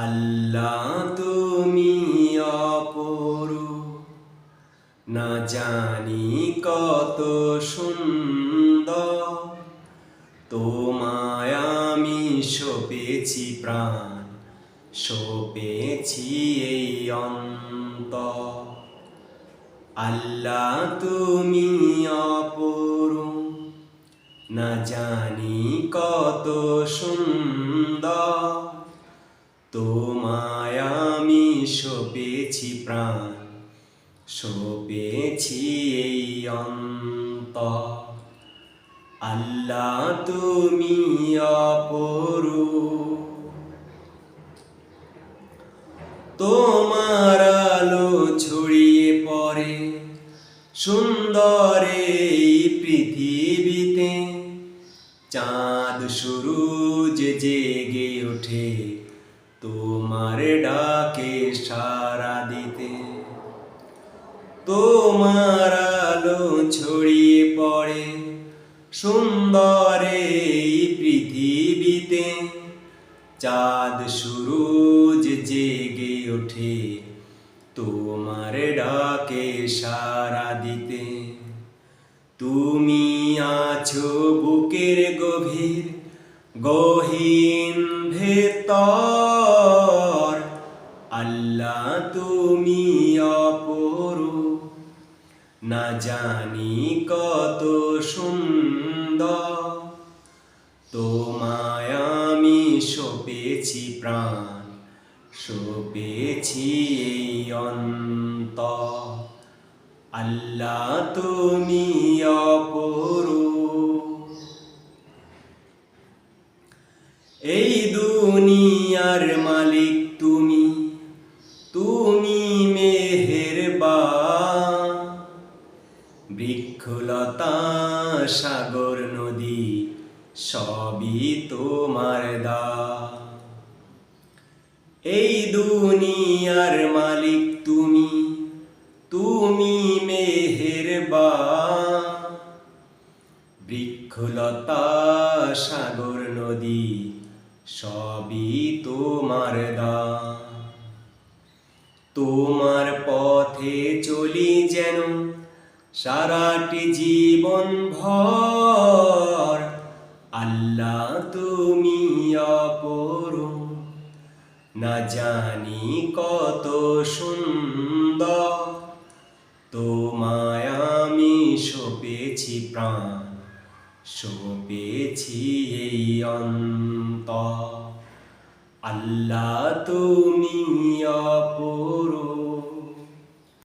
আল্লাহ তুমি অপরু না জানি কত সুন্দর। তোমায় আমি সপেছি প্রাণ, সপেছি এই অন্ত আল্লাহ তুমি অপরু না জানি কত সুন্দর। তোমায় আমি সপেছি প্রাণ, সপেছি এই অন্ত আল্লাহ তুমি অপরু তোমার আলো ছড়িয়ে পড়ে সুন্দর এই পৃথিবীতে, চাঁদ সূরজ জেগে ওঠে। তোমার ডাকে সারা দিতে। তোমার আলো ছড়িয়ে পড়ে সুন্দর এই পৃথিবীতে। চাঁদ সূরজ জেগে ওঠে তোমার ডাকে সারা দিতে। তুমি আছো বুকের গভীর গহীন আল্লাহ তুমি অপরু না জানি কত সুন্দর। তোমায় আমি সপেছি প্রাণ, সপেছি এই অন্ত আল্লাহ তুমি অপরু এই দুনিয়ার মালিক তুমি বৃক্ষলতা সাগর নদী, সবই তোমার দা। এই দুনিয়ার মালিক তুমি তুমি মেহেরবান। বৃক্ষলতা সাগর নদী, সবই তোমার দা। তোমার পথে চলি যেন সারাটি জীবন ভর। আল্লাহ তুমি অপরু না জানি কত সুন্দর। তোমায় আমি সপেছি প্রাণ, সপেছি এই অন্ত আল্লাহ তুমি অপরু